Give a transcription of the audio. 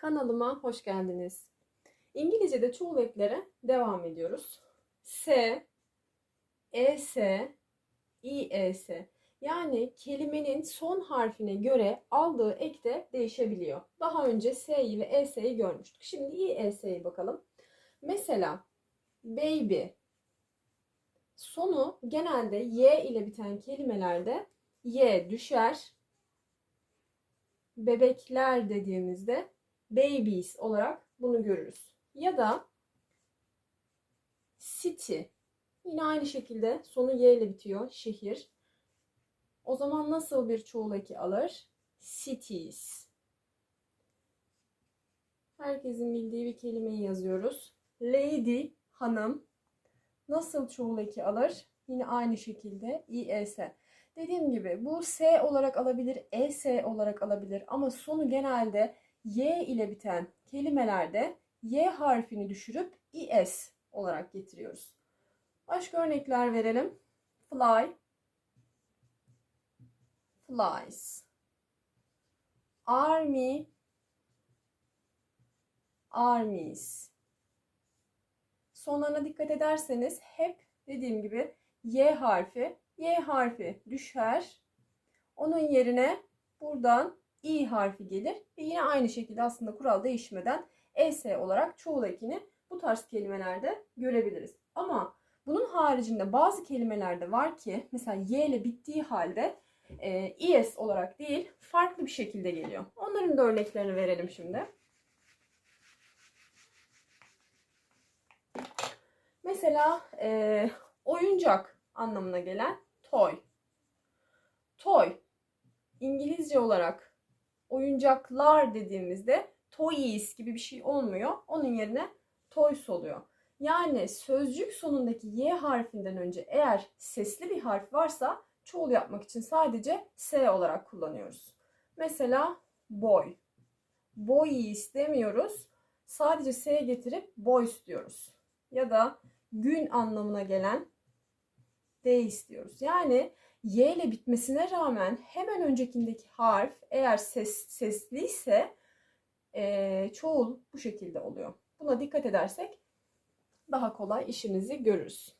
Kanalıma hoş geldiniz. İngilizce'de çoğul eklere devam ediyoruz. S, ES, IES. Yani kelimenin son harfine göre aldığı ek de değişebiliyor. Daha önce S'yi ve ES'yi görmüştük. Şimdi IES'yi bakalım. Mesela baby sonu genelde Y ile biten kelimelerde Y düşer. Bebekler dediğimizde babies olarak bunu görürüz. Ya da city yine aynı şekilde sonu Y ile bitiyor şehir. O zaman nasıl bir çoğul eki alır? Cities. Herkesin bildiği bir kelimeyi yazıyoruz. Lady, hanım. Nasıl çoğul eki alır? Yine aynı şekilde IES. Dediğim gibi bu S olarak alabilir, ES olarak alabilir ama sonu genelde Y ile biten kelimelerde Y harfini düşürüp IS olarak getiriyoruz. Başka örnekler verelim. Fly, flies. Army, armies. Sonlarına dikkat ederseniz hep dediğim gibi Y harfi, Y harfi düşer. Onun yerine buradan İ harfi gelir ve yine aynı şekilde aslında kural değişmeden ES olarak çoğul ekini bu tarz kelimelerde görebiliriz. Ama bunun haricinde bazı kelimelerde var ki mesela Y ile bittiği halde e, ES olarak değil farklı bir şekilde geliyor. Onların da örneklerini verelim şimdi. Mesela e, oyuncak anlamına gelen toy. Toy İngilizce olarak oyuncaklar dediğimizde toys gibi bir şey olmuyor. Onun yerine toys oluyor. Yani sözcük sonundaki y harfinden önce eğer sesli bir harf varsa çoğul yapmak için sadece s olarak kullanıyoruz. Mesela boy. Boy istemiyoruz. Sadece s getirip boys diyoruz. Ya da gün anlamına gelen day istiyoruz. Yani Y ile bitmesine rağmen hemen öncekindeki harf eğer ses, sesliyse e, çoğul bu şekilde oluyor. Buna dikkat edersek daha kolay işimizi görürüz.